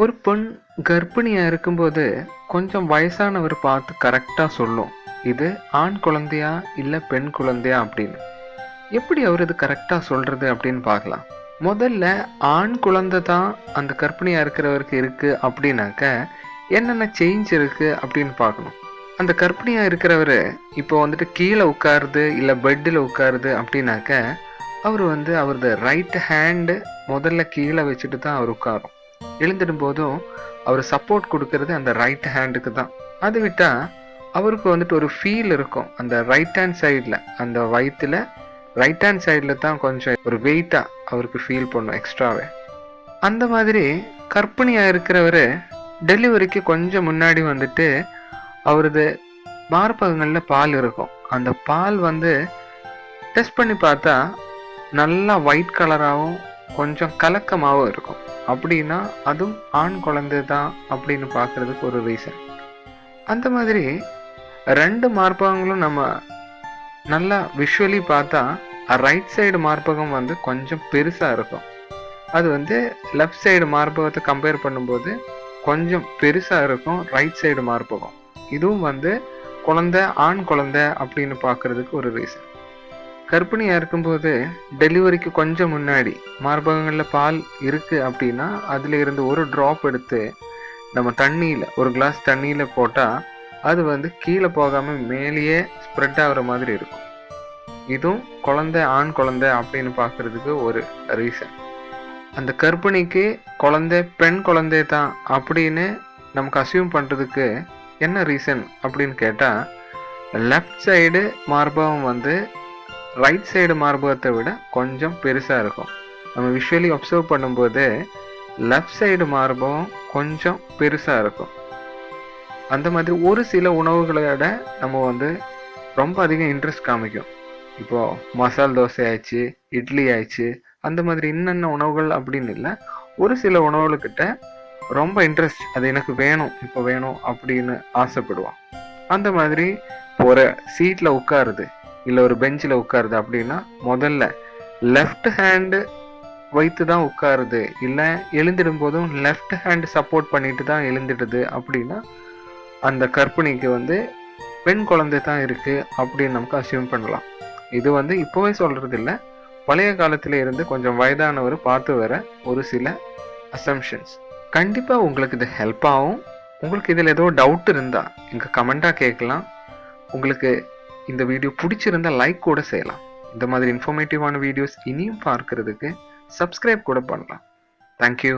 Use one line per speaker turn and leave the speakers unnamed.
ஒரு பெண் கர்ப்பிணியா இருக்கும்போது கொஞ்சம் வயசானவர் பார்த்து கரெக்டா சொல்லும். இது ஆண் குழந்தையா இல்ல பெண் குழந்தையா அப்படின்னு. எப்படி அவர் இது கரெக்டா சொல்றது அப்படின்னு பார்க்கலாம். முதல்ல ஆண் குழந்தை தான் அந்த கர்ப்பிணியா இருக்கிறவருக்கு இருக்கு அப்படின்னாக்க என்னென்ன சேஞ்ச் இருக்கு அப்படின்னு பார்க்கணும். அந்த கர்ப்பிணியா இருக்கிறவரு இப்போ வந்துட்டு கீழே உட்காருது இல்லை பெட்டில் உட்காருது அப்படின்னாக்க அவர் வந்து அவரது ரைட் ஹேண்டு முதல்ல கீழே வச்சுட்டு தான் அவர் உட்காரும். எழுந்திடும் போதும் அவர் சப்போர்ட் கொடுக்கறது அந்த ரைட் ஹேண்டுக்கு தான். அது விட்டால் அவருக்கு வந்துட்டு ஒரு ஃபீல் இருக்கும். அந்த ரைட் ஹேண்ட் சைடில் அந்த வயிற்றில் ரைட் ஹேண்ட் சைடில் தான் கொஞ்சம் ஒரு வெயிட்டாக அவருக்கு ஃபீல் பண்ணும் எக்ஸ்ட்ராவே அந்த மாதிரி கற்பிணியாக இருக்கிறவர் டெலிவரிக்கு கொஞ்சம் முன்னாடி வந்துட்டு அவரது மார்பகங்களில் பால் இருக்கும். அந்த பால் வந்து டெஸ்ட் பண்ணி பார்த்தா நல்லா ஒயிட் கலராகவும் கொஞ்சம் கலக்கமாகவும் இருக்கும். அப்படின்னா அதுவும் ஆண் குழந்தை தான் அப்படின்னு பார்க்கறதுக்கு ஒரு ரீசன் அந்த மாதிரி ரெண்டு மார்பகங்களும் நம்ம நல்லா விஷுவலி பார்த்தா ரைட் சைடு மார்பகம் வந்து கொஞ்சம் பெருசாக இருக்கும். அது வந்து லெஃப்ட் சைடு மார்பகத்தை கம்பேர் பண்ணும்போது கொஞ்சம் பெருசாக இருக்கும் ரைட் சைடு மார்பகம். இதுவும் வந்து குழந்தை ஆண் குழந்தை அப்படின்னு பார்க்கறதுக்கு ஒரு ரீசன் கர்ப்பிணியாக இருக்கும்போது டெலிவரிக்கு கொஞ்சம் முன்னாடி மார்பகங்களில் பால் இருக்குது அப்படின்னா அதில் இருந்து ஒரு ட்ராப் எடுத்து நம்ம தண்ணியில் ஒரு கிளாஸ் தண்ணியில் போட்டால் அது வந்து கீழே போகாமல் மேலேயே ஸ்ப்ரெட் ஆகிற மாதிரி இருக்கும். இதுவும் குழந்தை ஆண் குழந்தை அப்படின்னு பார்க்குறதுக்கு ஒரு ரீசன் அந்த கர்ப்பிணிக்கு குழந்தை பெண் குழந்தை தான் அப்படின்னு நமக்கு அசியூம் பண்ணுறதுக்கு என்ன ரீசன் அப்படின்னு கேட்டால் லெஃப்ட் சைடு மார்பகம் வந்து ரைட் சைடு மார்பகத்தை விட கொஞ்சம் பெருசாக இருக்கும். நம்ம விஷுவலி அப்சர்வ் பண்ணும்போது லெஃப்ட் சைடு மார்பகம் கொஞ்சம் பெருசாக இருக்கும். அந்த மாதிரி ஒரு சில உணவுகளோட நம்ம வந்து ரொம்ப அதிகம் இன்ட்ரெஸ்ட் காமிக்கும். இப்போது மசால் தோசை ஆயிடுச்சு இட்லி ஆயிடுச்சு அந்த மாதிரி என்னென்ன உணவுகள் அப்படின்னு இல்லை. ஒரு சில உணவுகள்கிட்ட ரொம்ப இன்ட்ரெஸ்ட் அது எனக்கு வேணும் இப்போ வேணும் அப்படின்னு ஆசைப்படுவான். அந்த மாதிரி ஒரு சீட்டில் உட்காருது இல்லை ஒரு பெஞ்சில் உட்காருது அப்படின்னா முதல்ல லெஃப்ட் ஹேண்டு வைத்து தான் உட்காருது. இல்லை எழுந்திடும் போதும் லெஃப்ட் ஹேண்ட் சப்போர்ட் பண்ணிட்டு தான் எழுந்துடுது அப்படின்னா அந்த கர்ப்பிணிக்கு வந்து பெண் குழந்தை தான் இருக்குது அப்படின்னு நமக்கு அசியூம் பண்ணலாம். இது வந்து இப்போவே சொல்கிறது இல்லை பழைய காலத்தில் இருந்து கொஞ்சம் வயதானவர் பார்த்து வர ஒரு சில அசம்ஷன்ஸ் கண்டிப்பாக உங்களுக்கு இது ஹெல்ப் ஆகும். உங்களுக்கு இதில் ஏதோ டவுட் இருந்தால் இங்கே கமெண்ட்டாக கேட்கலாம். உங்களுக்கு இந்த வீடியோ பிடிச்சிருந்தா லைக் கூட செய்யலாம். இந்த மாதிரி இன்ஃபர்மேட்டிவான வீடியோஸ் இனியும் பார்க்கறதுக்கு சப்ஸ்கிரைப் கூட பண்ணலாம். தேங்க்யூ